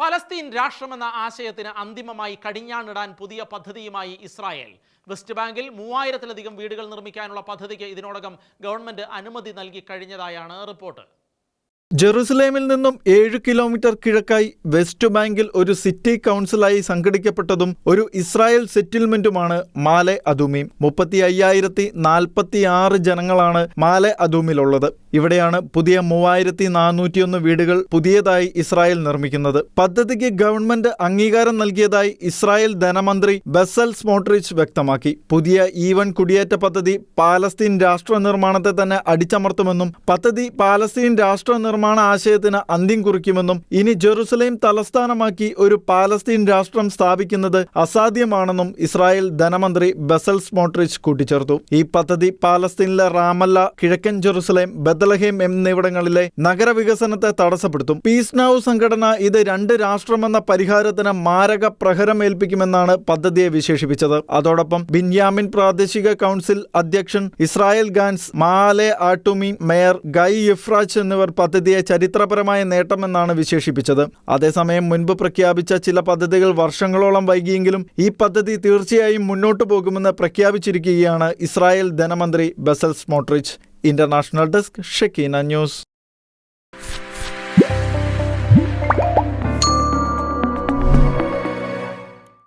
Palestine രാഷ്ട്രമെന്ന ആശയത്തിന് അന്തിമമായി കടിഞ്ഞാണിടാൻ പുതിയ പദ്ധതിയുമായി ഇസ്രായേൽ. വെസ്റ്റ് ബാങ്കിൽ മൂവായിരത്തിലധികം വീടുകൾ നിർമ്മിക്കാനുള്ള പദ്ധതിക്ക് ഇതിനോടകം ഗവൺമെന്റ് അനുമതി നൽകി കഴിഞ്ഞതായാണ് റിപ്പോർട്ട്. ജെറുസലേമിൽ നിന്നും ഏഴ് കിലോമീറ്റർ കിഴക്കായി വെസ്റ്റ് ബാങ്കിൽ ഒരു സിറ്റി കൗൺസിലായി സംഘടിക്കപ്പെട്ടതും ഒരു ഇസ്രായേൽ സെറ്റിൽമെന്റുമാണ് മാലെ അദൂമി. മുപ്പത്തി അയ്യായിരത്തി നാൽപ്പത്തി ആറ് ജനങ്ങളാണ് മാലെ അദൂമിലുള്ളത്. ഇവിടെയാണ് പുതിയ മൂവായിരത്തി നാനൂറ്റിയൊന്ന് വീടുകൾ പുതിയതായി ഇസ്രായേൽ നിർമ്മിക്കുന്നത്. പദ്ധതിക്ക് ഗവൺമെന്റ് അംഗീകാരം നൽകിയതായി ഇസ്രായേൽ ധനമന്ത്രി ബസൽ സ്മോട്രിച്ച് വ്യക്തമാക്കി. പുതിയ ഈവൻ കുടിയേറ്റ പദ്ധതി പാലസ്തീൻ രാഷ്ട്ര നിർമ്മാണത്തെ തന്നെ അടിച്ചമർത്തുമെന്നും പദ്ധതി പാലസ്തീൻ രാഷ്ട്ര നിർമ്മാണ ആശയത്തിന് അന്ത്യം കുറിക്കുമെന്നും ഇനി ജെറുസലേം തലസ്ഥാനമാക്കി ഒരു പാലസ്തീൻ രാഷ്ട്രം സ്ഥാപിക്കുന്നത് അസാധ്യമാണെന്നും ഇസ്രായേൽ ധനമന്ത്രി ബസൽ സ്മോട്രിച്ച് കൂട്ടിച്ചേർത്തു. ഈ പദ്ധതി പാലസ്തീനിലെ റാമല്ല കിഴക്കൻ ജെറുസലേം ബദലഹേം എന്നിവിടങ്ങളിലെ നഗരവികസനത്തെ തടസ്സപ്പെടുത്തും. പീസ് നൌ സംഘടന ഇത് രണ്ട് രാഷ്ട്രമെന്ന പരിഹാരത്തിന് മാരക പ്രഹരം ഏൽപ്പിക്കുമെന്നാണ് പദ്ധതിയെ വിശേഷിപ്പിച്ചത്. അതോടൊപ്പം ബിൻയാമിൻ പ്രാദേശിക കൗൺസിൽ അധ്യക്ഷൻ ഇസ്രായേൽ ഗാൻസ് മാലെ ആട്ടുമി മേയർ ഗൈ യുഫ്രാജ് എന്നിവർ പദ്ധതിയെ ചരിത്രപരമായ നേട്ടമെന്നാണ് വിശേഷിപ്പിച്ചത്. അതേസമയം മുൻപ് പ്രഖ്യാപിച്ച ചില പദ്ധതികൾ വർഷങ്ങളോളം വൈകിയെങ്കിലും ഈ പദ്ധതി തീർച്ചയായും മുന്നോട്ടു പോകുമെന്ന് പ്രഖ്യാപിച്ചിരിക്കുകയാണ് ഇസ്രായേൽ ധനമന്ത്രി Bezalel Smotrich. International desk Shekeena news.